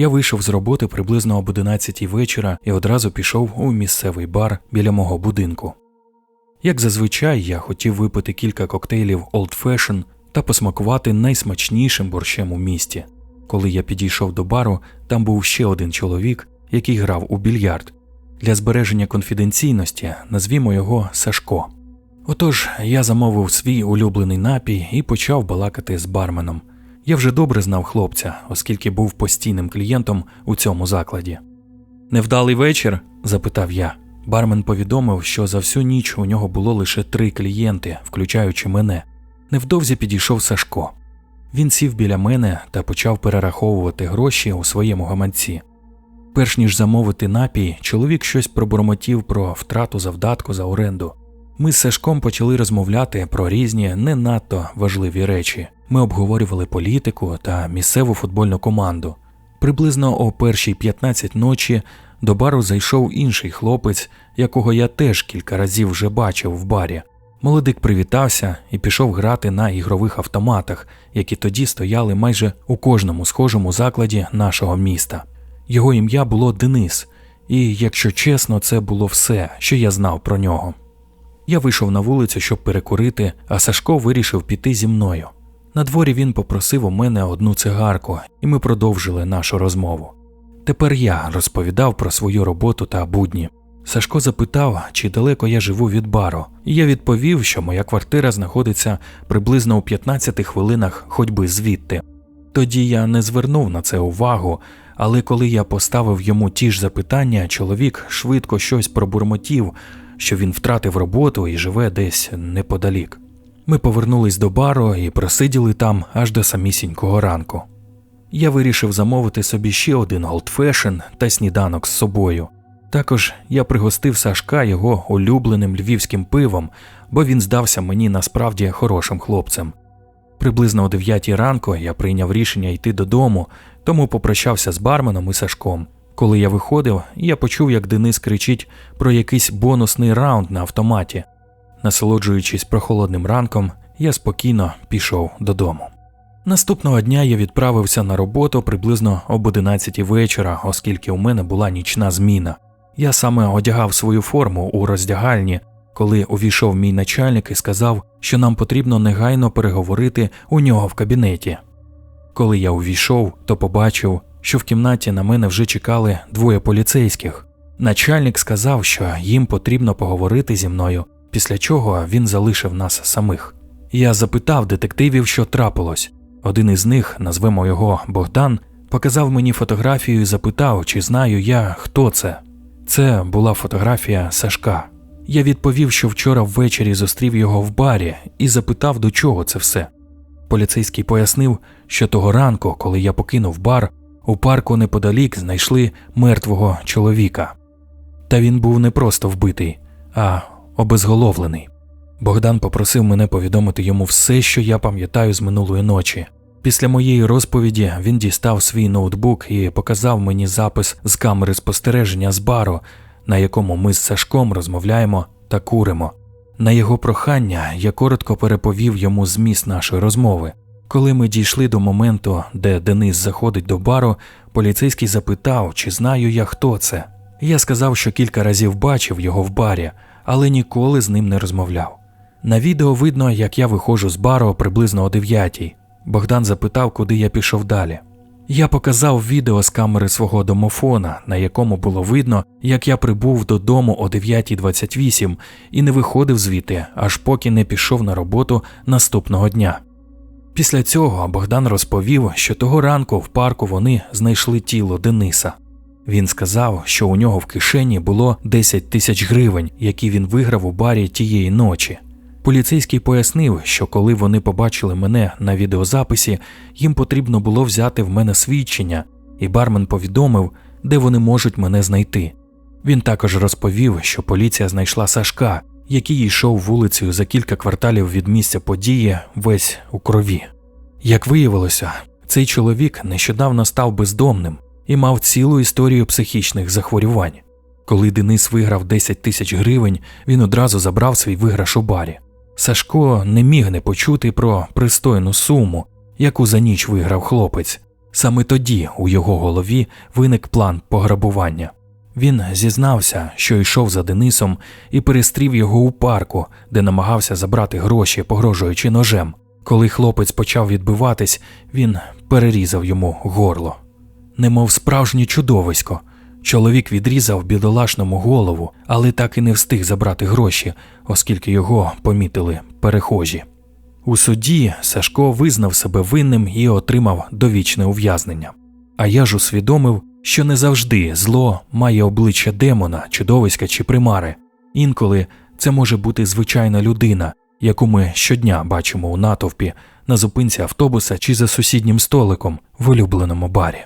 Я вийшов з роботи приблизно об 11 вечора і одразу пішов у місцевий бар біля мого будинку. Як зазвичай, я хотів випити кілька коктейлів Old Fashion та посмакувати найсмачнішим борщем у місті. Коли я підійшов до бару, там був ще один чоловік, який грав у більярд. Для збереження конфіденційності назвімо його Сашко. Отож, я замовив свій улюблений напій і почав балакати з барменом. Я вже добре знав хлопця, оскільки був постійним клієнтом у цьому закладі. Невдалий вечір? запитав я. Бармен повідомив, що за всю ніч у нього було лише три клієнти, включаючи мене. Невдовзі підійшов Сашко. Він сів біля мене та почав перераховувати гроші у своєму гаманці. Перш ніж замовити напій, чоловік щось пробурмотів про втрату завдатку за оренду. Ми з Сашком почали розмовляти про різні не надто важливі речі. Ми обговорювали політику та місцеву футбольну команду. Приблизно о першій 15 ночі до бару зайшов інший хлопець, якого я теж кілька разів вже бачив в барі. Молодик привітався і пішов грати на ігрових автоматах, які тоді стояли майже у кожному схожому закладі нашого міста. Його ім'я було Денис, і, якщо чесно, це було все, що я знав про нього. Я вийшов на вулицю, щоб перекурити, а Сашко вирішив піти зі мною. На дворі він попросив у мене одну цигарку, і ми продовжили нашу розмову. Тепер я розповідав про свою роботу та будні. Сашко запитав, чи далеко я живу від бару, і я відповів, що моя квартира знаходиться приблизно у 15 хвилинах ходьби звідти. Тоді я не звернув на це увагу, але коли я поставив йому ті ж запитання, чоловік швидко щось пробурмотів, що він втратив роботу і живе десь неподалік. Ми повернулись до бару і просиділи там аж до самісінького ранку. Я вирішив замовити собі ще один голдфешн та сніданок з собою. Також я пригостив Сашка його улюбленим львівським пивом, бо він здався мені насправді хорошим хлопцем. Приблизно о 9 ранку я прийняв рішення йти додому, тому попрощався з барменом і Сашком. Коли я виходив, я почув, як Денис кричить про якийсь бонусний раунд на автоматі. Насолоджуючись прохолодним ранком, я спокійно пішов додому. Наступного дня я відправився на роботу приблизно об 11 вечора, оскільки у мене була нічна зміна. Я саме одягав свою форму у роздягальні, коли увійшов мій начальник і сказав, що нам потрібно негайно переговорити у нього в кабінеті. Коли я увійшов, то побачив, що в кімнаті на мене вже чекали двоє поліцейських. Начальник сказав, що їм потрібно поговорити зі мною, після чого він залишив нас самих. Я запитав детективів, що трапилось. Один із них, назвемо його Богдан, показав мені фотографію і запитав, чи знаю я, хто це. Це була фотографія Сашка. Я відповів, що вчора ввечері зустрів його в барі і запитав, до чого це все. Поліцейський пояснив, що того ранку, коли я покинув бар, у парку неподалік знайшли мертвого чоловіка. Та він був не просто вбитий, а обезголовлений. Богдан попросив мене повідомити йому все, що я пам'ятаю з минулої ночі. Після моєї розповіді він дістав свій ноутбук і показав мені запис з камери спостереження з бару, на якому ми з Сашком розмовляємо та куримо. На його прохання я коротко переповів йому зміст нашої розмови. Коли ми дійшли до моменту, де Денис заходить до бару, поліцейський запитав, чи знаю я, хто це. Я сказав, що кілька разів бачив його в барі, але ніколи з ним не розмовляв. На відео видно, як я виходжу з бару приблизно о 9 Богдан запитав, куди я пішов далі. Я показав відео з камери свого домофона, на якому було видно, як я прибув додому о 9.28 і не виходив звідти, аж поки не пішов на роботу наступного дня. Після цього Богдан розповів, що того ранку в парку вони знайшли тіло Дениса. Він сказав, що у нього в кишені було 10 тисяч гривень, які він виграв у барі тієї ночі. Поліцейський пояснив, що коли вони побачили мене на відеозаписі, їм потрібно було взяти в мене свідчення, і бармен повідомив, де вони можуть мене знайти. Він також розповів, що поліція знайшла Сашка, який йшов вулицею за кілька кварталів від місця події, весь у крові. Як виявилося, цей чоловік нещодавно став бездомним і мав цілу історію психічних захворювань. Коли Денис виграв 10 тисяч гривень, він одразу забрав свій виграш у барі. Сашко не міг не почути про пристойну суму, яку за ніч виграв хлопець. Саме тоді у його голові виник план пограбування. Він зізнався, що йшов за Денисом і перестрів його у парку, де намагався забрати гроші, погрожуючи ножем. Коли хлопець почав відбиватись, він перерізав йому горло. Немов справжнє чудовисько. Чоловік відрізав бідолашному голову, але так і не встиг забрати гроші, оскільки його помітили перехожі. У суді Сашко визнав себе винним і отримав довічне ув'язнення. А я ж усвідомив, що не завжди зло має обличчя демона, чудовиська чи примари. Інколи це може бути звичайна людина, яку ми щодня бачимо у натовпі, на зупинці автобуса чи за сусіднім столиком в улюбленому барі.